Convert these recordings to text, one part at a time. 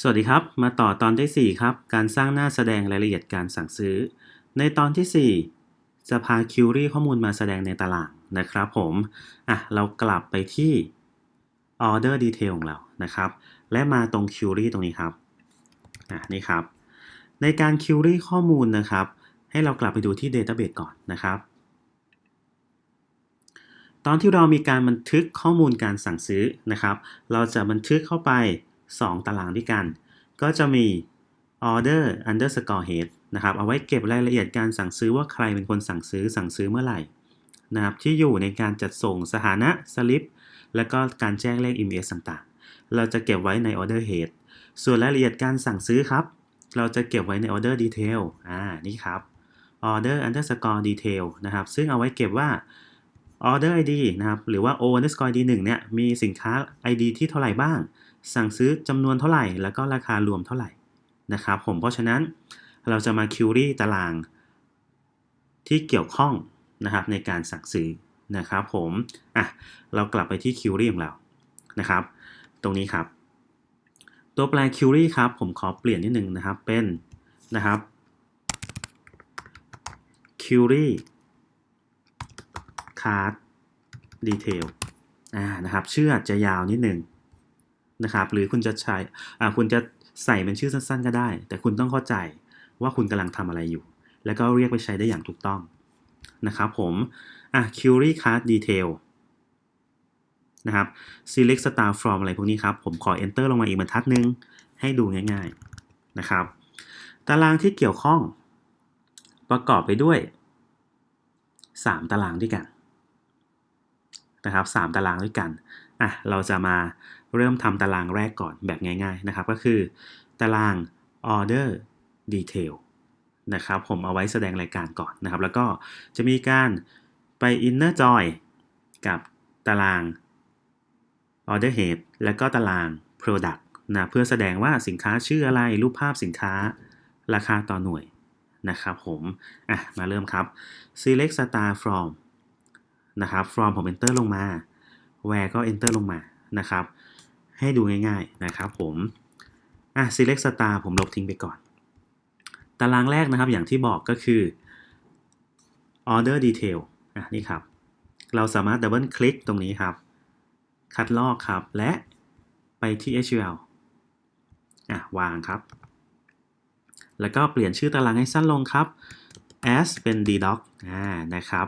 สวัสดีครับ มาต่อตอนที่ 4 ครับ การสร้างหน้าแสดงรายละเอียดการสั่งซื้อ ในตอนที่ 4 จะพาคิวรี่ข้อมูลมาแสดงในตารางนะครับผมอะเรากลับไปที่ order detail ของเรานะครับ และมาตรง query ตรงนี้ครับอะนี่ครับ ในการ query ข้อมูลนะครับ ให้เรากลับไปดูที่ database ก่อนนะครับ ตอนที่เรามีการบันทึกข้อมูลการสั่งซื้อนะครับ เราจะบันทึกเข้าไป 2 ตารางด้วยกัน ก็จะมี order underscore head นะครับเอาไว้เก็บรายละเอียดการสั่งซื้อว่าใครเป็นคนสั่งซื้อสั่งซื้อเมื่อไหร่นะครับที่อยู่ในการจัดส่งสถานะสลิปแล้วก็การแจ้งเลข EMS ต่างๆ เราจะเก็บไว้ใน order head ส่วนรายละเอียดการสั่งซื้อครับ เราจะเก็บไว้ใน order detail อ่านี่ครับ order underscore detail นะครับ ซึ่งเอาไว้เก็บว่า order ID นะครับ หรือว่า o underscore id 1เนี่ย มีสินค้า ID ที่เท่าไหร่บ้าง สั่งซื้อจำนวนเท่าไหร่ แล้วก็ราคารวมเท่าไหร่นะครับผมเพราะฉะนั้นเราจะมา query ตารางที่เกี่ยวข้องนะครับในการสั่งซื้อนะครับผมอะเรากลับไปที่ query ของเรานะครับ ตรงนี้ครับ ตัวแปล query ครับผมขอเปลี่ยนนิดนึงนะครับเป็นนะครับ query card detail อ่านะครับชื่ออาจจะยาวนิดนึง นะครับ หรือคุณจะใช้คุณจะใส่เป็นชื่อสั้นๆ ก็ได้ แต่คุณต้องเข้าใจว่าคุณกำลังทำอะไรอยู่ แล้วก็เรียกไปใช้ได้อย่างถูกต้องนะครับผมอะ query card detail นะครับ select star from อะไรพวกนี้ครับ ผมขอ enter ลงมาอีกบรรทัดหนึ่งให้ดูง่ายๆนะครับ ตารางที่เกี่ยวข้อง ประกอบไปด้วย 3 ตารางด้วยกันนะครับ3ตารางด้วยกันอะเราจะมา เริ่มทำตารางแรกก่อนแบบง่าย ๆนะครับ ก็คือ ตาราง order detail นะครับผมเอาไว้แสดงรายการก่อนนะครับ แล้วก็จะมีการไป inner join กับตาราง order head แล้วก็ตาราง product นะเพื่อแสดงว่าสินค้าชื่ออะไรรูปภาพสินค้าราคาต่อหน่วยนะครับผมอะมาเริ่มครับ select star from นะครับ from ผม enter ลงมา where ก็ enter ลงมานะครับ ให้ดูง่ายๆนะครับผมอะ select star ผมลบทิ้งไปก่อน ตารางแรกนะครับอย่างที่บอกก็คือ order detail อะนี่ครับ เราสามารถดับเบิลคลิกตรงนี้ครับ คัดลอกครับและไปที่ SQL อะวางครับ แล้วก็เปลี่ยนชื่อตารางให้สั้นลงครับ as เป็น ddoc อ่านะครับ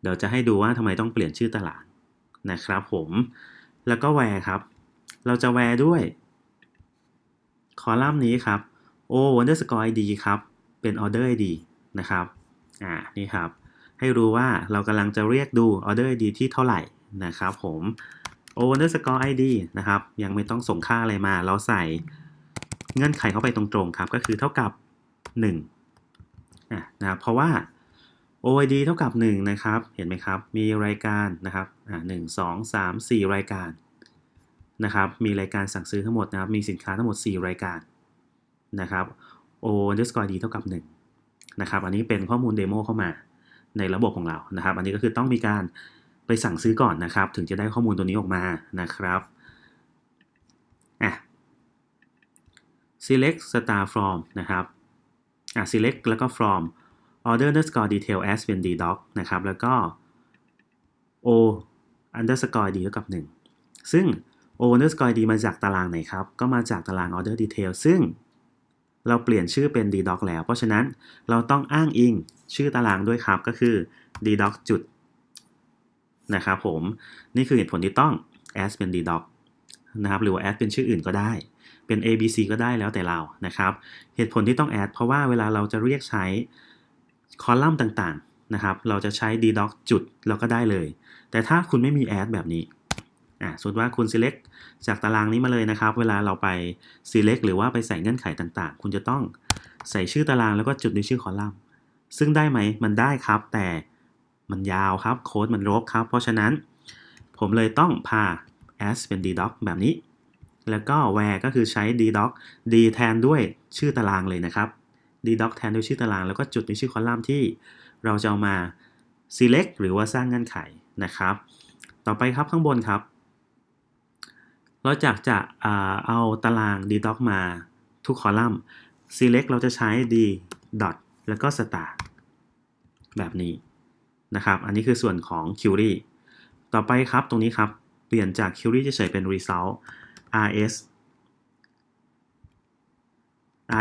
เดี๋ยวจะให้ดูว่าทำไมต้องเปลี่ยนชื่อตารางนะครับผม แล้วก็ where ครับ เราจะ where ด้วย คอลัมน์นี้ครับ o underscore id ครับ เป็น order id นะครับ อ่า นี่ครับ ให้รู้ว่าเรากำลังจะเรียกดู order id ที่เท่าไหร่นะครับผม o underscore id นะครับ ยังไม่ต้องส่งค่าอะไรมา เราใส่เงื่อนไขเข้าไปตรงๆครับ ก็คือเท่ากับ 1 อะนะครับ เพราะว่า OID เท่ากับ 1 นะครับ เห็นไหมครับ มีรายการนะครับอ่า1 2 3 4รายการนะครับ มีรายการสั่งซื้อทั้งหมดนะครับ มีสินค้าทั้งหมด 4 รายการนะครับ O underscore D เท่ากับ 1 นะครับ อันนี้เป็นข้อมูลเดโมเข้ามาในระบบของเรานะครับ อันนี้ก็คือต้องมีการไปสั่งซื้อก่อนนะครับ ถึงจะได้ข้อมูลตัวนี้ออกมานะครับอะ select star from นะครับอะ select แล้วก็ from order underscore detail as เป็น ddoc นะครับ แล้วก็ o underscore d เท่ากับ 1 ซึ่ง o underscore d มาจากตารางไหนครับ ก็มาจากตาราง order detail ซึ่งเราเปลี่ยนชื่อเป็น ddoc แล้ว เพราะฉะนั้นเราต้องอ้างอิงชื่อตารางด้วยครับ ก็คือ ddoc จุดนะครับผม นี่คือเหตุผลที่ต้อง as เป็น ddoc นะครับ หรือว่า as เป็นชื่ออื่นก็ได้ เป็น abc ก็ได้แล้วแต่เรา นะครับ เหตุผลที่ต้อง add เพราะว่าเวลาเราจะเรียกใช้ คอลัมน์ต่างๆนะครับ เราจะใช้ ddoc จุดแล้วก็ได้เลย แต่ถ้าคุณไม่มี add แบบนี้อ่าสมมติว่าคุณ select จากตารางนี้มาเลยนะครับ เวลาเราไป select หรือว่าไปใส่เงื่อนไขต่างๆ คุณจะต้องใส่ชื่อตารางแล้วก็จุดในชื่อคอลัมน์ ซึ่งได้ไหม มันได้ครับ แต่มันยาวครับ โค้ดมันรกครับ เพราะฉะนั้น ผมเลยต้องพา as เป็น ddoc แบบนี้ แล้วก็ where ก็คือใช้ ddoc d แทนด้วยชื่อตารางเลยนะครับ ddoc แทนด้วยชื่อตาราง แล้วก็จุดในชื่อคอลัมน์ที่เราจะเอามา select หรือว่าสร้างเงื่อนไขนะครับ ต่อไปครับข้างบนครับ เราจากจะเอาตาราง d doc มาทุกคอลัมน์ select เราจะใช้ d dot แล้วก็ star แบบนี้นะครับ อันนี้คือส่วนของ query ต่อไปครับตรงนี้ครับ เปลี่ยนจาก query เฉยๆเป็น result rs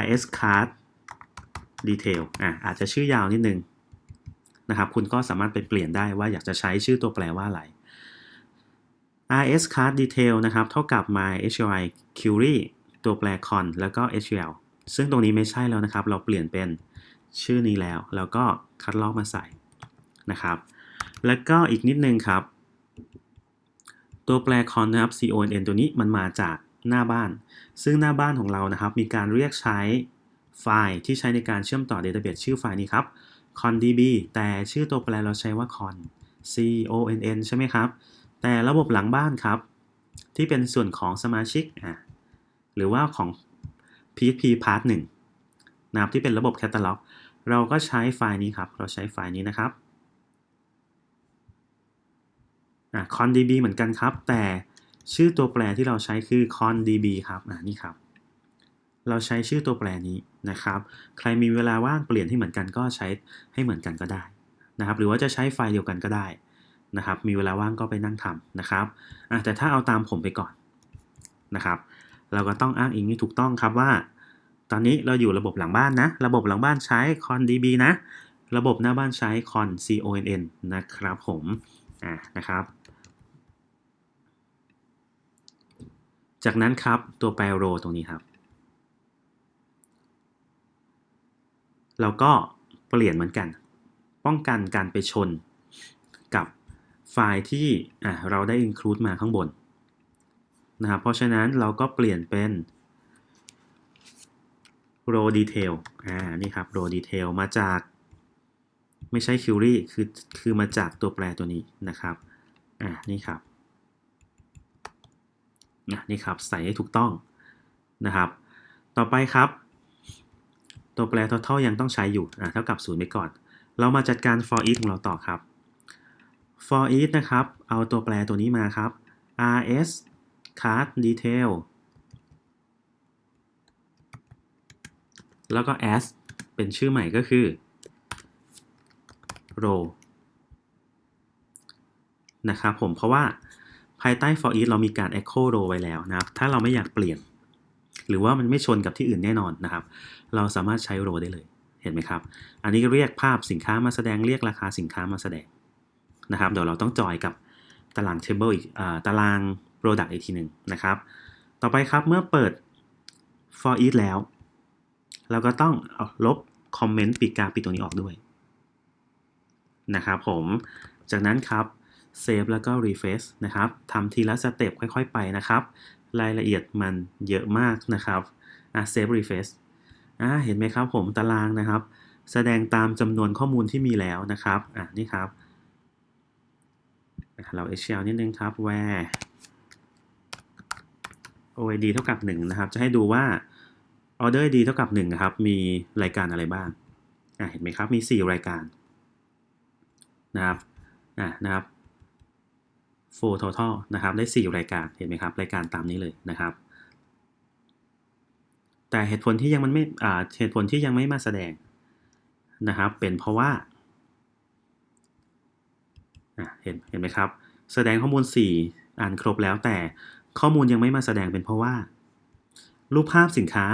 rs card detail อะอาจจะชื่อยาวนิดนึงนะครับคุณก็สามารถไปเปลี่ยนได้ว่าอยากจะใช้ชื่อตัวแปรว่าอะไร rs card detail นะครับ เท่ากับ my h i query ตัวแปร con แล้วก็ HL ซึ่งตรงนี้ไม่ใช่แล้วนะครับ เราเปลี่ยนเป็นชื่อนี้แล้ว แล้วก็คัดลอกมาใส่นะครับ แล้วก็อีกนิดนึงครับ ตัวแปร con นะครับ con ตัวนี้มันมาจากหน้าบ้าน ซึ่งหน้าบ้านของเรานะครับ มีการเรียกใช้ ไฟล์ที่ใช้ในการเชื่อมต่อ database ชื่อไฟล์นี้ครับ condb แต่ชื่อตัวแปรเราใช้ว่า con conn ใช่ไหมครับ แต่ระบบหลังบ้านครับ ที่เป็นส่วนของสมาชิกอะหรือว่าของ PHP Part 1นะครับที่เป็นระบบแคตตาล็อกเราก็ใช้ไฟล์นี้ครับ เราใช้ไฟล์นี้นะครับอะ condb เหมือนกันครับ แต่ชื่อตัวแปรที่เราใช้คือ condb ครับอะนี่ครับ เราใช้ชื่อตัวแปรนี้ นะครับ ใครมีเวลาว่างเปลี่ยนให้เหมือนกันก็ใช้ให้เหมือนกันก็ได้นะครับ หรือว่าจะใช้ไฟล์เดียวกันก็ได้นะครับ มีเวลาว่างก็ไปนั่งทำนะครับแต่ถ้าเอาตามผมไปก่อนนะครับ เราก็ต้องอ้างอิงให้ถูกต้องครับว่า ตอนนี้เราอยู่ระบบหลังบ้านนะ ระบบหลังบ้านใช้ condb นะ ระบบหน้าบ้านใช้ con conn นะครับผมอะนะครับ จากนั้นครับตัวแปร row ตรงนี้ครับ เราก็เปลี่ยนเหมือนกัน ป้องกันการไปชนกับไฟล์ที่เราได้ include มาข้างบนนะครับ เพราะฉะนั้นเราก็เปลี่ยนเป็น row detail อ่า นี่ครับ row detail มาจาก ไม่ใช่ query คือ คือมาจากตัวแปรตัวนี้นะครับ อ่า นี่ครับนะนี่ครับ ใส่ให้ถูกต้องนะครับ ต่อไปครับ ตัวแปร total ยังต้องใช้อยู่อ่าเท่ากับ 0 ไปก่อน เรามาจัดการ for each ของเราต่อครับ for each นะครับ เอาตัวแปรตัวนี้มาครับ rs card detail แล้วก็ as เป็นชื่อใหม่ก็คือ row นะครับผมเพราะว่าภายใต้ for each เรามีการ echo row ไว้แล้วนะครับ ถ้าเราไม่อยากเปลี่ยน หรือว่ามันไม่ชนกับที่อื่นแน่นอนนะครับ เราสามารถใช้ row ได้เลย เห็นไหมครับ อันนี้เรียกภาพสินค้ามาแสดงเรียกราคาสินค้ามาแสดงนะครับ เดี๋ยวเราต้องจอยกับตาราง table อีกอตาราง product อีกทีหนึ่งนะครับ ต่อไปครับเมื่อเปิด for each แล้ว เราก็ต้องเอาลบคอมเมนต์ปีกกาปิดตรงนี้ออกด้วยนะครับผม จากนั้นครับ save แล้วก็ refresh นะครับทำทีละสเต็ปค่อย ๆ ไปนะครับ รายละเอียดมันเยอะมากนะครับอะ save refresh อะเห็นไหมครับผมตารางนะครับ แสดงตามจำนวนข้อมูลที่มีแล้วนะครับอะนี่ครับเรา HL นิดนึงครับ where OID เท่ากับ 1 นะครับ จะให้ดูว่า order ID เท่ากับ1ครับ มีรายการอะไรบ้างอะเห็นไหมครับ มี 4 รายการนะครับอะนะครับ full total นะครับได้ 4 รายการเห็นไหมครับ รายการตามนี้เลยนะครับ แต่เหตุผลที่ยังมันไม่เหตุผลที่ยังไม่มาแสดงนะครับ เป็นเพราะว่าเห็นเห็นไหมครับ แสดงข้อมูล 4 อ่านครบแล้วแต่ข้อมูลยังไม่มาแสดงเป็นเพราะว่า รูปภาพสินค้า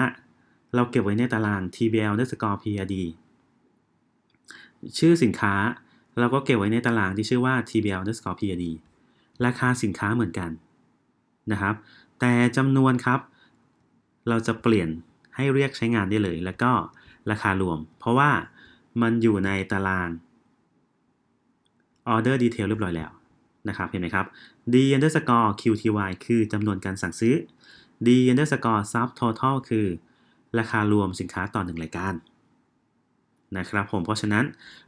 เราเก็บไว้ในตาราง tbl underscore prd ชื่อสินค้าเราก็เก็บไว้ในตารางที่ชื่อว่า tbl underscore prd ราคาสินค้าเหมือนกันนะครับ แต่จำนวนครับ เราจะเปลี่ยนให้เรียกใช้งานได้เลย แล้วก็ราคารวม เพราะว่ามันอยู่ในตาราง order detail เรียบร้อยแล้วนะครับ เห็นไหมครับ d underscore qty คือจำนวนการสั่งซื้อ d underscore sub total คือราคารวมสินค้าต่อ1รายการนะครับผมเพราะฉะนั้น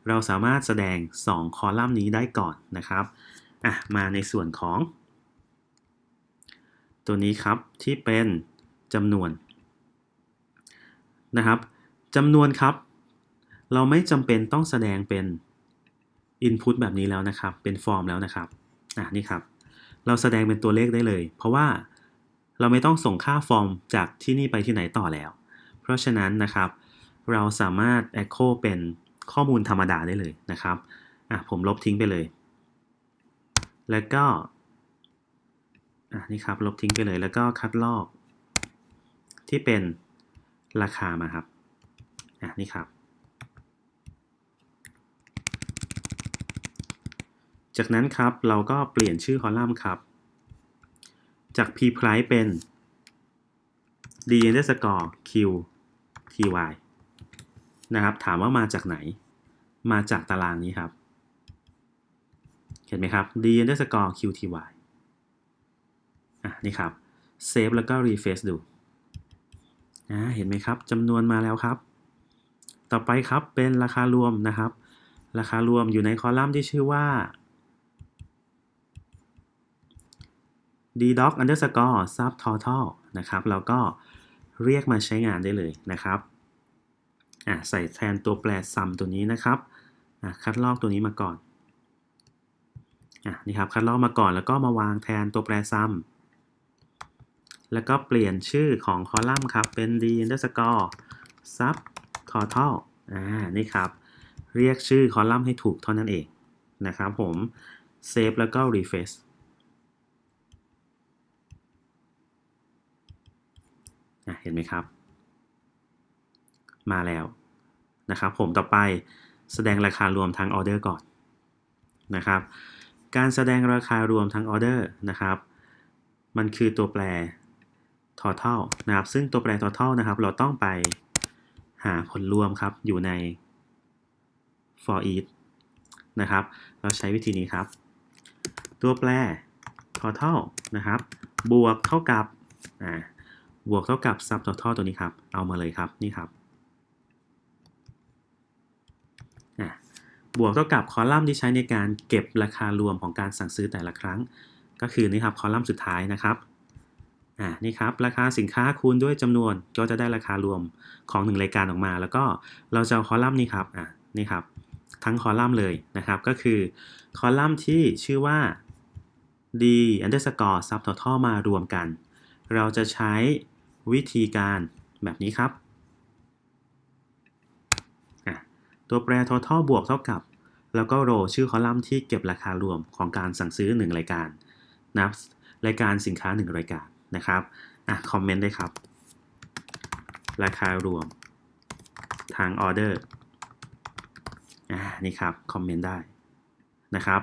เราสามารถแสดง 2 คอลัมน์นี้ได้ก่อนนะครับ อะมาในส่วนของ ตัวนี้ครับที่เป็นจำนวนนะครับจำนวนครับ เราไม่จำเป็นต้องแสดงเป็น Input แบบนี้แล้วนะครับ เป็นฟอร์มแล้วนะครับอะนี่ครับ เราแสดงเป็นตัวเลขได้เลย เพราะว่าเราไม่ต้องส่งค่าฟอร์มจากที่นี่ไปที่ไหนต่อแล้ว เพราะฉะนั้นนะครับ เราสามารถ Echo เป็นข้อมูลธรรมดาได้เลยนะครับอะผมลบทิ้งไปเลย แล้วก็อะนี่ครับลบทิ้งไปเลยแล้วก็คัดลอก ที่เป็นราคามาครับอะนี่ครับ จากนั้นครับเราก็เปลี่ยนชื่อคอลัมน์ครับ จาก p price เป็น d underscore q ty นะครับ ถามว่ามาจากไหน มาจากตารางนี้ครับ เห็นไหมครับ d underscore q ty อะนี่ครับเซฟแล้วก็ refresh ดูอ่าเห็นไหมครับจำนวนมาแล้วครับ ต่อไปครับเป็นราคารวมนะครับ ราคารวมอยู่ในคอลัมน์ที่ชื่อว่า ddoc underscore sub total นะครับเราก็เรียกมาใช้งานได้เลยนะครับอะใส่แทนตัวแปร sum ตัวนี้นะครับอะคัดลอกตัวนี้มาก่อน นี่ครับคัดลอกมาก่อนแล้วก็มาวางแทนตัวแปร sum แล้วก็เปลี่ยนชื่อของคอลัมน์ครับเป็น d underscore sub total อ่านี่ครับ เรียกชื่อคอลัมน์ให้ถูกเท่านั้นเองนะครับผมเซฟแล้วก็ refresh เห็นไหมครับ มาแล้วนะครับผมต่อไปแสดงราคารวมทั้งออเดอร์ก่อนนะครับ การแสดงราคารวมทั้งออเดอร์นะครับ มันคือตัวแปร total นะครับ ซึ่งตัวแปร total นะครับ เราต้องไปหาผลรวมครับ อยู่ใน for each นะครับ เราใช้วิธีนี้ครับ ตัวแปร total นะครับ บวกเท่ากับ อ่า บวกเท่ากับ sub total ตัวนี้ครับ เอามาเลยครับ นี่ครับ อะ บวกเท่ากับคอลัมน์ที่ใช้ในการเก็บราคารวมของการสั่งซื้อแต่ละครั้ง ก็คือนี่ครับคอลัมน์สุดท้ายนะครับอ่านี่ครับราคาสินค้าคูณด้วยจำนวนก็จะได้ราคารวมของหนึ่งรายการออกมา แล้วก็เราจะเอาคอลัมน์นี้ครับอ่านี่ครับทั้งคอลัมน์เลยนะครับ ก็คือคอลัมน์ที่ชื่อว่า d underscore sub total มารวมกัน เราจะใช้วิธีการแบบนี้ครับ ตัวแปร total บวกเท่ากับ แล้วก็ row ชื่อคอลัมน์ที่เก็บราคารวมของการสั่งซื้อ 1 รายการนับรายการสินค้า 1 รายการนะครับอะคอมเมนต์ได้ครับ ราคารวม ทางออเดอร์อ่านี่ครับคอมเมนต์ได้นะครับ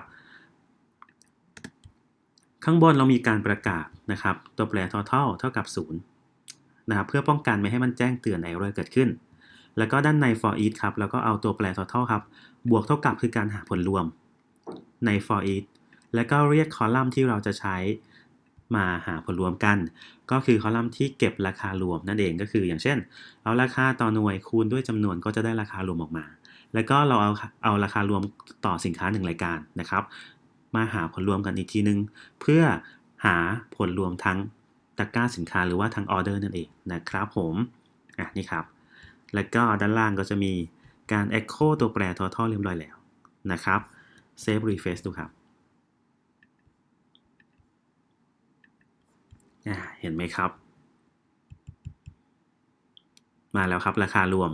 ข้างบนเรามีการประกาศนะครับ ตัวแปร total เท่ากับ 0นะครับเพื่อป้องกันไม่ให้มันแจ้งเตือน error เกิดขึ้น แล้วก็ด้านใน for each ครับ แล้วก็เอาตัวแปร total ครับ บวกเท่ากับคือการหาผลรวมใน for each แล้วก็เรียกคอลัมน์ที่เราจะใช้มาหาผลรวมกัน ก็คือคอลัมน์ที่เก็บราคารวมนั่นเองก็คืออย่างเช่น เอาราคาต่อหน่วยคูณด้วยจำนวนก็จะได้ราคารวมออกมา แล้วก็เราเอาเอาราคารวมต่อสินค้า1รายการนะครับ มาหาผลรวมกันอีกทีนึง เพื่อหาผลรวมทั้งตะกร้าสินค้าหรือว่าทั้งออเดอร์นั่นเองนะครับผมอะนี่ครับ แล้วก็ด้านล่างก็จะมีการ Echo ตัวแปร total เรียบร้อยแล้วนะครับ Save Refresh ดูครับ เห็นไหมครับ มาแล้วครับราคารวม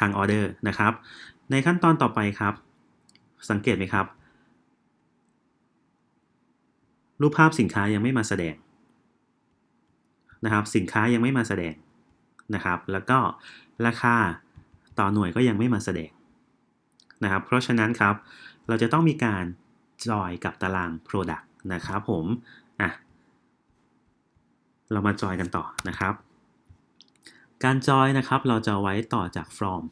ทางออเดอร์นะครับ ในขั้นตอนต่อไปครับ สังเกตไหมครับ รูปภาพสินค้ายังไม่มาแสดงนะครับ สินค้ายังไม่มาแสดงนะครับ แล้วก็ ราคาต่อหน่วยก็ยังไม่มาแสดงนะครับ เพราะฉะนั้นครับ เราจะต้องมีการจอยกับตาราง Product นะครับผม อะ เรามาจอยกันต่อนะครับ การจอยนะครับเราจะไว้ต่อจาก from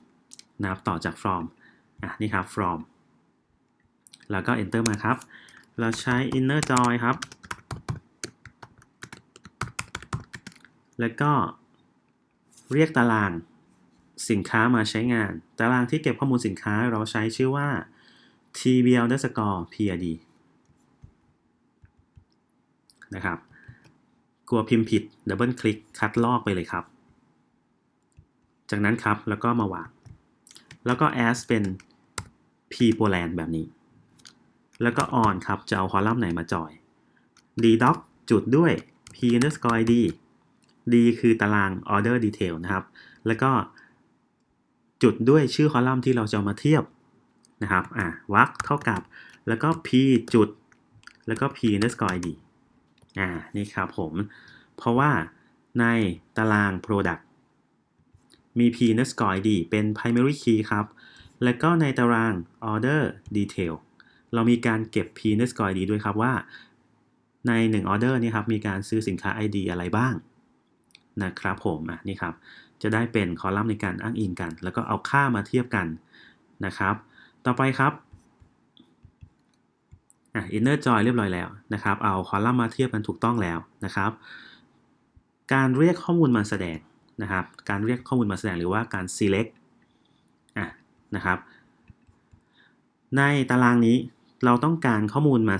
นะครับต่อจาก from อะนี่ครับ from แล้วก็ enter มาครับ เราใช้ inner join ครับ แล้วก็เรียกตาราง สินค้ามาใช้งาน ตารางที่เก็บข้อมูลสินค้าเราใช้ชื่อว่า tbl underscore prd นะครับ กลัวพิมพ์ผิดดับเบิลคลิกคัดลอกไปเลยครับ จากนั้นครับแล้วก็มาวาง แล้วก็ as เป็น p poland แบบนี้ แล้วก็ on ครับ จะเอาคอลัมน์ไหนมาจอย ddoc จุดด้วย p underscore id d คือตาราง order detail นะครับ แล้วก็ จุดด้วยชื่อคอลัมน์ที่เราจะมาเทียบนะครับอะวักเท่ากับ แล้วก็ p จุด แล้วก็ p underscore id อ่านี่ครับผม เพราะว่าในตาราง product มี p underscore id เป็น primary key ครับ แล้วก็ในตาราง order detail เรามีการเก็บ p underscore id ด้วยครับว่าใน1 order นี่ครับมีการซื้อสินค้า id อะไรบ้างนะครับผมอะนี่ครับ จะได้เป็นคอลัมน์ในการอ้างอิงกัน แล้วก็เอาค่ามาเทียบกันนะครับ ต่อไปครับอะ inner join เรียบร้อยแล้วนะครับ เอาคอลัมน์มาเทียบกันถูกต้องแล้วนะครับ การเรียกข้อมูลมาแสดงนะครับ การเรียกข้อมูลมาแสดงหรือว่าการ select อะนะครับ ในตารางนี้เราต้องการข้อมูลมา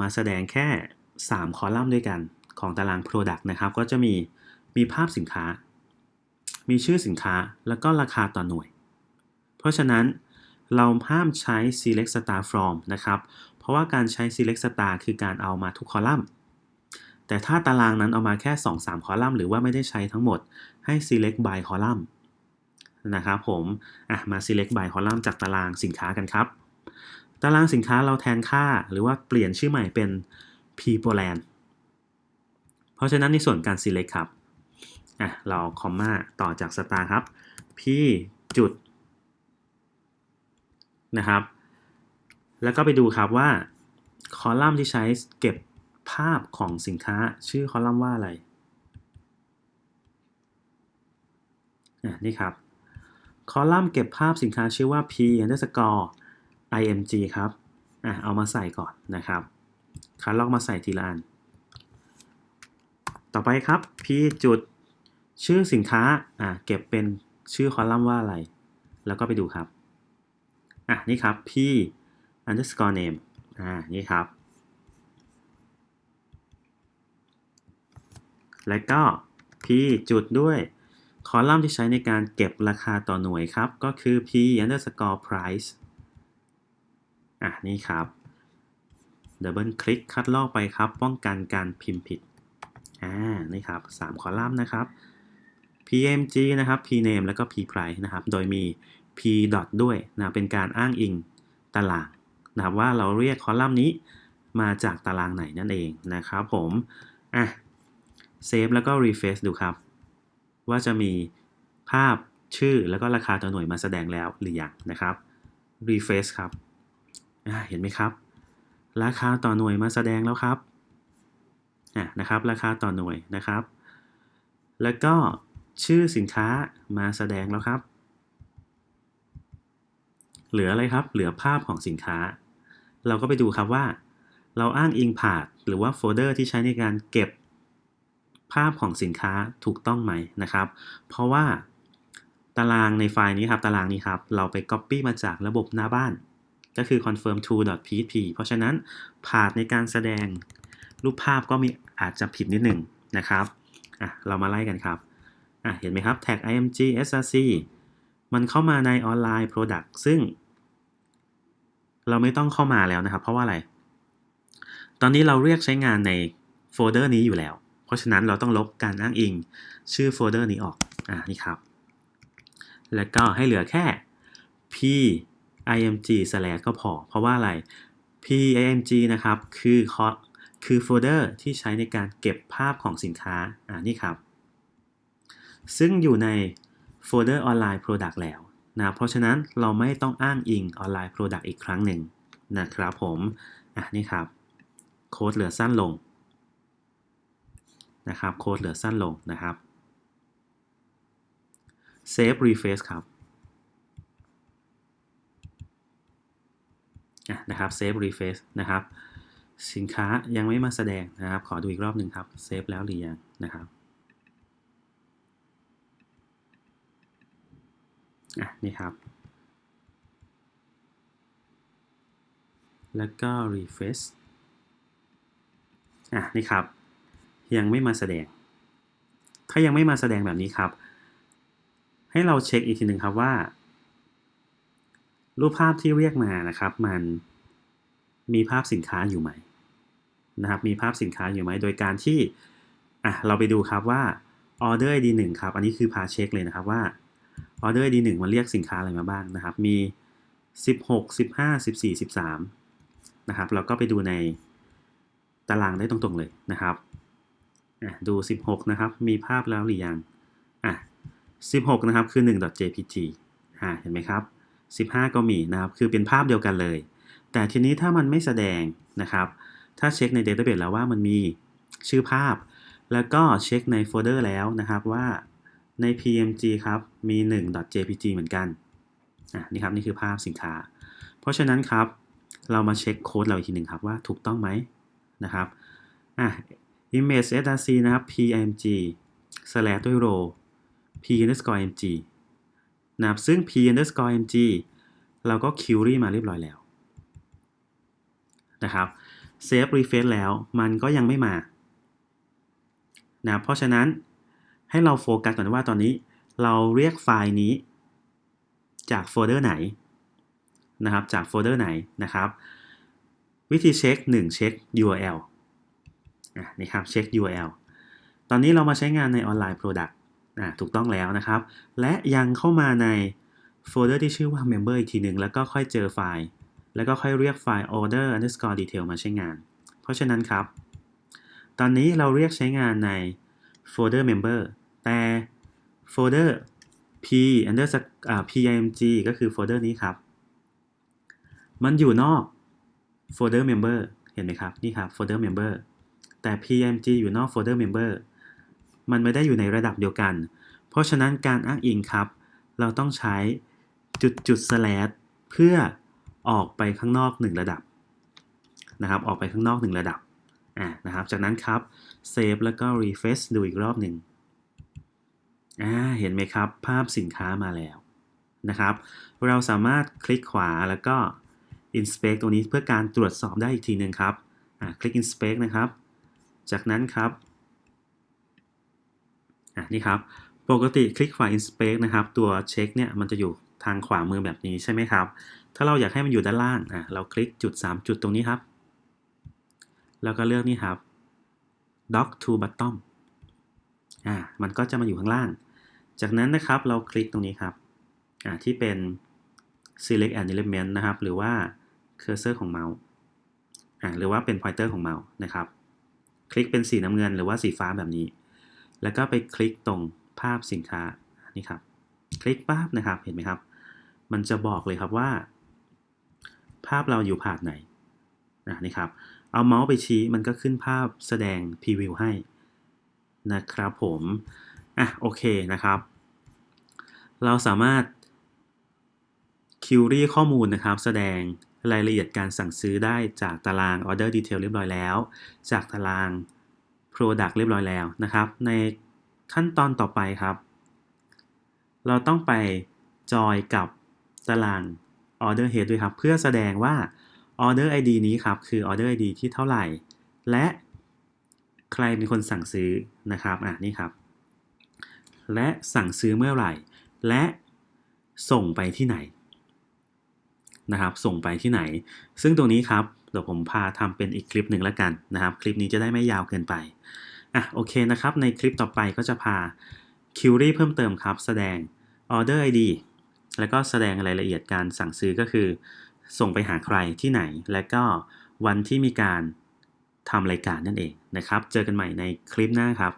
มาแสดงแค่ 3 คอลัมน์ด้วยกันของตาราง Product นะครับ ก็จะมีมีภาพสินค้า มีชื่อสินค้าแล้วก็ราคาต่อหน่วย เพราะฉะนั้นเราห้ามใช้ select star from นะครับ เพราะว่าการใช้ select star คือการเอามาทุกคอลัมน์ แต่ถ้าตารางนั้นเอามาแค่ 2-3 คอลัมน์หรือว่าไม่ได้ใช้ทั้งหมดให้ select by column นะครับผมอะมา select by column จากตารางสินค้ากันครับ ตารางสินค้าเราแทนค่าหรือว่าเปลี่ยนชื่อใหม่เป็น p p o l a n d เพราะฉะนั้นในส่วนการ select ครับ อะเราคอมมาต่อจาก star ครับ p จุดนะครับ แล้วก็ไปดูครับว่าคอลัมน์ที่ใช้เก็บภาพของสินค้าชื่อคอลัมน์ว่าอะไรอะนี่ครับ คอลัมน์เก็บภาพสินค้าชื่อว่า p underscore img ครับอะเอามาใส่ก่อนนะครับคัดลอกมาใส่ทีละอัน ต่อไปครับ p จุด ชื่อสินค้าอะเก็บเป็นชื่อคอลัมน์ว่าอะไร แล้วก็ไปดูครับอะนี่ครับ p underscore name อ่านี่ครับ และก็ p จุดด้วยคอลัมน์ที่ใช้ในการเก็บราคาต่อหน่วยครับ ก็คือ p underscore price อะนี่ครับดับเบิลคลิกคัดลอกไปครับ ป้องกันการพิมพ์ผิด อ่า นี่ครับ 3 คอลัมน์นะครับ pmg นะครับ pname แล้วก็ pprice นะครับ โดยมี p dot ด้วยนะเป็นการอ้างอิงตารางนะครับว่าเราเรียกคอลัมน์นี้มาจากตารางไหนนั่นเองนะครับผมอะเซฟแล้วก็ refresh ดูครับ ว่าจะมีภาพชื่อแล้วก็ราคาต่อหน่วยมาแสดงแล้วหรือยังนะครับ refresh ครับเห็นไหมครับ ราคาต่อหน่วยมาแสดงแล้วครับะนะครับ ราคาต่อหน่วยนะครับ แล้วก็ ชื่อสินค้ามาแสดงแล้วครับ เหลืออะไรครับ เหลือภาพของสินค้า เราก็ไปดูครับว่า เราอ้างอิงผ่าหรือว่าโฟลเดอร์ที่ใช้ในการเก็บภาพของสินค้าถูกต้องไหมนะครับ เพราะว่าตารางในไฟล์นี้ครับ ตารางนี้ครับ เราไป Copy มาจากระบบหน้าบ้าน ก็คือ confirm to php เพราะฉะนั้นผาดในการแสดงรูปภาพก็มีอาจจะผิดนิดหนึ่งนะครับอะเรามาไล่กันครับ อะเห็นไหมครับ tag img src มันเข้ามาในออนไลน์ product ซึ่ง เราไม่ต้องเข้ามาแล้วนะครับ เพราะว่าอะไร ตอนนี้เราเรียกใช้งานในโฟลเดอร์นี้อยู่แล้ว เพราะฉะนั้นเราต้องลบการอ้างอิงชื่อโฟลเดอร์นี้ออก อ่านี่ครับ แล้วก็ให้เหลือแค่ p img slash ก็พอ เพราะว่าอะไร p img นะครับ คือคือโฟลเดอร์ที่ใช้ในการเก็บภาพของสินค้า อ่านี่ครับ ซึ่งอยู่ในโฟลเดอร์ออนไลน์ Product แล้วนะเพราะฉะนั้นเราไม่ต้องอ้างอิงออนไลน์ Product อีกครั้งหนึ่งนะครับผมอะนี่ครับโค้ดเหลือสั้นลงนะครับโค้ดเหลือสั้นลงนะครับ Save Refresh ครับนะครับ Save Refresh นะครับ สินค้ายังไม่มาแสดงนะครับ ขอดูอีกรอบหนึ่งครับ เซฟแล้วหรือยังนะครับ อะนี่ครับ แล้วก็ refresh อะนี่ครับ ยังไม่มาแสดง ถ้ายังไม่มาแสดงแบบนี้ครับ ให้เราเช็คอีกทีหนึ่งครับว่า รูปภาพที่เรียกมานะครับ มันมีภาพสินค้าอยู่ไหมนะครับ มีภาพสินค้าอยู่ไหม โดยการที่อะเราไปดูครับว่า order id 1ครับ อันนี้คือพาเช็คเลยนะครับว่า order id 1มันเรียกสินค้าอะไรมาบ้างนะครับ มี 16 15 14 13นะครับ เราก็ไปดูในตารางได้ตรงๆเลยนะครับดู 16 นะครับ มีภาพแล้วหรือยังอะ16 นะครับ คือ 1.jpg อ่าเห็นไหมครับ 15 ก็มีนะครับ คือเป็นภาพเดียวกันเลย แต่ทีนี้ถ้ามันไม่แสดงนะครับ ถ้าเช็คใน Database แล้วว่ามันมีชื่อภาพ แล้วก็เช็คในโฟลเดอร์แล้วนะครับว่า ใน PMG ครับมี 1.jpg เหมือนกันอะนี่ครับนี่คือภาพสินค้า เพราะฉะนั้นครับเรามาเช็คโค้ดเราอีกทีหนึ่งครับว่าถูกต้องไหมนะครับอะ image src นะครับ pmg slash ด้วย row p underscore mg นะครับซึ่ง p underscore mg เราก็ query มาเรียบร้อยแล้วนะครับ save refresh แล้วมันก็ยังไม่มานะเพราะฉะนั้น ให้เราโฟกัสก่อนว่าตอนนี้ เราเรียกไฟล์นี้ จากโฟลเดอร์ไหนนะครับ จากโฟลเดอร์ไหนนะครับ วิธีเช็ค 1 เช็ค URL อะนี่ครับเช็ค URL ตอนนี้เรามาใช้งานในออนไลน์ Product อะถูกต้องแล้วนะครับ และยังเข้ามาในโฟลเดอร์ที่ชื่อว่า Member อีกทีหนึ่งแล้วก็ค่อยเจอไฟล์ แล้วก็ค่อยเรียกไฟล์ order underscore detail มาใช้งาน เพราะฉะนั้นครับ ตอนนี้เราเรียกใช้งานในโฟลเดอร์ member แต่โฟลเดอร์ p under อ่า pimg ก็คือโฟลเดอร์นี้ครับ มันอยู่นอกโฟลเดอร์ member เห็นไหมครับ นี่ครับโฟลเดอร์ member แต่ pimg อยู่นอกโฟลเดอร์ member มันไม่ได้อยู่ในระดับเดียวกัน เพราะฉะนั้นการอ้างอิงครับ เราต้องใช้จุดจุด slash เพื่อออกไปข้างนอก 1 ระดับนะครับ ออกไปข้างนอก 1 ระดับอ่านะครับ จากนั้นครับ save แล้วก็ refresh ดูอีกรอบหนึ่ง อ่าเห็นไหมครับ ภาพสินค้ามาแล้วนะครับ เราสามารถคลิกขวาแล้วก็ inspect ตรงนี้เพื่อการตรวจสอบได้อีกทีหนึ่งครับอ่าคลิก inspect นะครับ จากนั้นครับอ่านี่ครับ ปกติคลิกขวา inspect นะครับ ตัวเช็คเนี่ยมันจะอยู่ทางขวามือแบบนี้ใช่ไหมครับ ถ้าเราอยากให้มันอยู่ด้านล่างอะเราคลิกจุด 3 จุดตรงนี้ครับ แล้วก็เลือกนี่ครับ dock to bottom อ่ามันก็จะมาอยู่ข้างล่าง จากนั้นนะครับเราคลิกตรงนี้ครับที่เป็น select an element นะครับ หรือว่า cursor ของเมาส์หรือว่าเป็น pointer ของเมาส์นะครับ คลิกเป็นสีน้ำเงินหรือว่าสีฟ้าแบบนี้ แล้วก็ไปคลิกตรงภาพสินค้านี่ครับ คลิกปั๊บนะครับ เห็นไหมครับ มันจะบอกเลยครับว่า ภาพเราอยู่ผ่านไหนนะนี่ครับ เอาเมาส์ไปชี้มันก็ขึ้นภาพแสดงพรีวิวให้นะครับผม อะโอเคนะครับ เราสามารถคิวรี่ข้อมูลนะครับ แสดงรายละเอียดการสั่งซื้อได้จากตาราง Order Detail เรียบร้อยแล้ว จากตาราง Product เรียบร้อยแล้วนะครับ ในขั้นตอนต่อไปครับ เราต้องไปจอยกับตาราง Order Head ด้วยครับ เพื่อแสดงว่า Order ID นี้ครับ คือ Order ID ที่เท่าไหร่ และใครเป็นคนสั่งซื้อนะครับ อะนี่ครับ และสั่งซื้อเมื่อไหร่ และส่งไปที่ไหนนะครับ ส่งไปที่ไหน ซึ่งตรงนี้ครับเดี๋ยวผมพาทำเป็นอีกคลิปหนึ่งแล้วกันนะครับ คลิปนี้จะได้ไม่ยาวเกินไปอะโอเคนะครับ ในคลิปต่อไปก็จะพาคิวรี่เพิ่มเติมครับ แสดง Order ID แล้วก็แสดงรายละเอียดการสั่งซื้อก็คือ ส่งไปหาใครที่ไหน และก็วันที่มีการทำรายการนั่นเองนะครับ เจอกันใหม่ในคลิปหน้าครับ